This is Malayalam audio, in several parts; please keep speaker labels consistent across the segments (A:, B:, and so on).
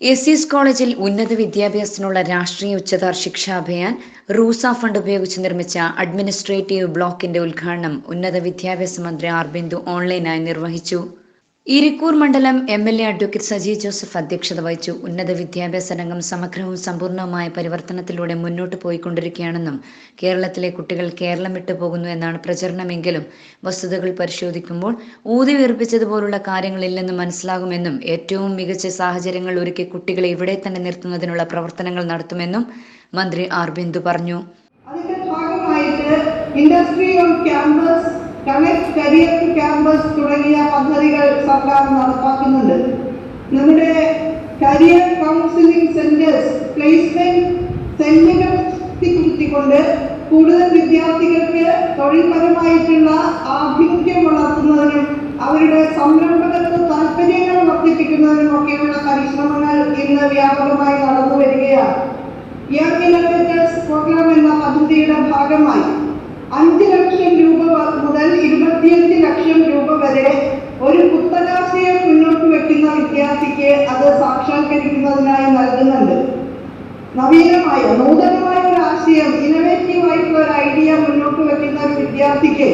A: എസ് എസ് കോളേജിൽ ഉന്നത വിദ്യാഭ്യാസത്തിനുള്ള രാഷ്ട്രീയ ഉച്ചതാർ ശിക്ഷാ അഭിയാൻ റൂസ ഫണ്ട് ഉപയോഗിച്ച് നിർമ്മിച്ച അഡ്മിനിസ്ട്രേറ്റീവ് ബ്ലോക്കിന്റെ ഉദ്ഘാടനം ഉന്നത വിദ്യാഭ്യാസ മന്ത്രി ആർ ബിന്ദു ഓൺലൈനായി നിർവഹിച്ചു. ഇരിക്കൂർ മണ്ഡലം M L A advocate Saji Joseph അധ്യക്ഷത വഹിച്ചു. ഉന്നത വിദ്യാഭ്യാസ രംഗം സമഗ്രവും സമ്പൂർണവുമായ പരിവർത്തനത്തിലൂടെ മുന്നോട്ട് പോയിക്കൊണ്ടിരിക്കുകയാണെന്നും കേരളത്തിലെ കുട്ടികൾ കേരളം വിട്ടു പോകുന്നു എന്നാണ് പ്രചരണമെങ്കിലും വസ്തുതകൾ പരിശോധിക്കുമ്പോൾ ഊതി വീർപ്പിച്ചതുപോലുള്ള കാര്യങ്ങളില്ലെന്ന് മനസ്സിലാകുമെന്നും ഏറ്റവും മികച്ച സാഹചര്യങ്ങൾ ഒരുക്കി കുട്ടികളെ ഇവിടെ തന്നെ നിർത്തുന്നതിനുള്ള പ്രവർത്തനങ്ങൾ നടത്തുമെന്നും മന്ത്രി ആർ ബിന്ദു പറഞ്ഞു.
B: ഭാഗമായിട്ട് കണക്ട് കരിയർ ക്യാമ്പസ് തുടങ്ങിയ പദ്ധതികൾ സർക്കാർ നടപ്പാക്കുന്നുണ്ട്. നമ്മുടെ കരിയർ കൗൺസിലിംഗ് സെന്റേഴ്സ് പ്ലേസ്മെന്റ് സെന്ററുകൾ കൂടുതൽ വിദ്യാർത്ഥികൾക്ക് തൊഴിൽപരമായിട്ടുള്ള ആഭിമുഖ്യം വളർത്തുന്നതിനും അവരുടെ സംരംഭകത്വ താല്പര്യങ്ങൾ വർദ്ധിപ്പിക്കുന്നതിനും ഒക്കെയുള്ള പരിശ്രമങ്ങൾ ഇന്ന് വ്യാപകമായി നടന്നു വരികയാണ്. യങ് ഇന്നോവേറ്റേഴ്സ് പ്രോഗ്രാം എന്ന പദ്ധതിയുടെ ഭാഗമായി അഞ്ച് ലക്ഷം രൂപ മുതൽ ഇരുപത്തിയഞ്ച് ലക്ഷം രൂപ വരെ ഒരു പുത്തനാശയം മുന്നോട്ട് വെക്കുന്ന വിദ്യാർത്ഥിക്ക് അത് സാക്ഷാത്കരിക്കുന്നതിനായി നൽകുന്നുണ്ട്. നവീനമായ നൂതനമായ ഒരു ആശയം ഇന്നവേറ്റീവ് ആയിട്ടുള്ള ഒരു ഐഡിയ മുന്നോട്ട് വെക്കുന്ന ഒരു വിദ്യാർത്ഥിക്ക്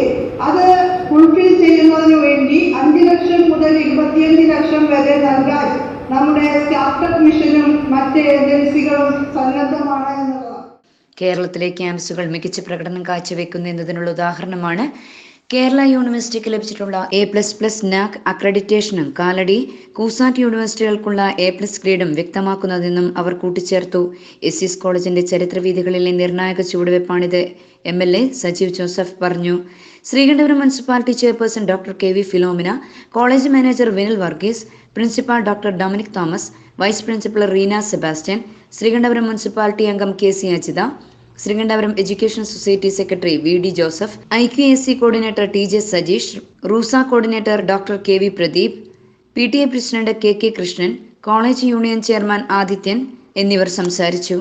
B: അത് ഫുൾഫിൽ ചെയ്യുന്നതിന് വേണ്ടി അഞ്ച് ലക്ഷം മുതൽ ഇരുപത്തിയഞ്ച് ലക്ഷം വരെ നൽകാൻ നമ്മുടെ സ്റ്റാർട്ടപ്പ് മിഷനും മറ്റ് ഏജൻസികളും സന്നദ്ധമാണ് എന്നുള്ളതാണ്
A: കേരളത്തിലെ ക്യാമ്പസുകൾ മികച്ച പ്രകടനം കാഴ്ചവെക്കുന്നു എന്നതിനുള്ള ഉദാഹരണമാണ് കേരള യൂണിവേഴ്സിറ്റിക്ക് ലഭിച്ചിട്ടുള്ള എ പ്ലസ് പ്ലസ് നാക് അക്രഡിറ്റേഷനും കാലടി കൂസാറ്റ് യൂണിവേഴ്സിറ്റികൾക്കുള്ള എ പ്ലസ് ഗ്രേഡും വ്യക്തമാക്കുന്നതെന്നും അവർ കൂട്ടിച്ചേർത്തു. എസ് എസ് കോളേജിന്റെ ചരിത്രവീതികളിലെ നിർണായക ചുവടുവെപ്പാണിത് M L A Sajeev Joseph പറഞ്ഞു. Sreekandapuram municipality chairperson doctor K V Philomina college manager Vinil Varghese principal doctor Dominic Thomas vice principal Reena Sebastian Sreekandapuram municipality അംഗം K C Ajitha Sreekandapuram education society secretary V D Joseph I Q S C coordinator T J Sajeesh RUSA coordinator doctor K V Pradeep P T A president K K Krishnan college union chairman Adithyan എന്നിവർ സംസാരിച്ചു.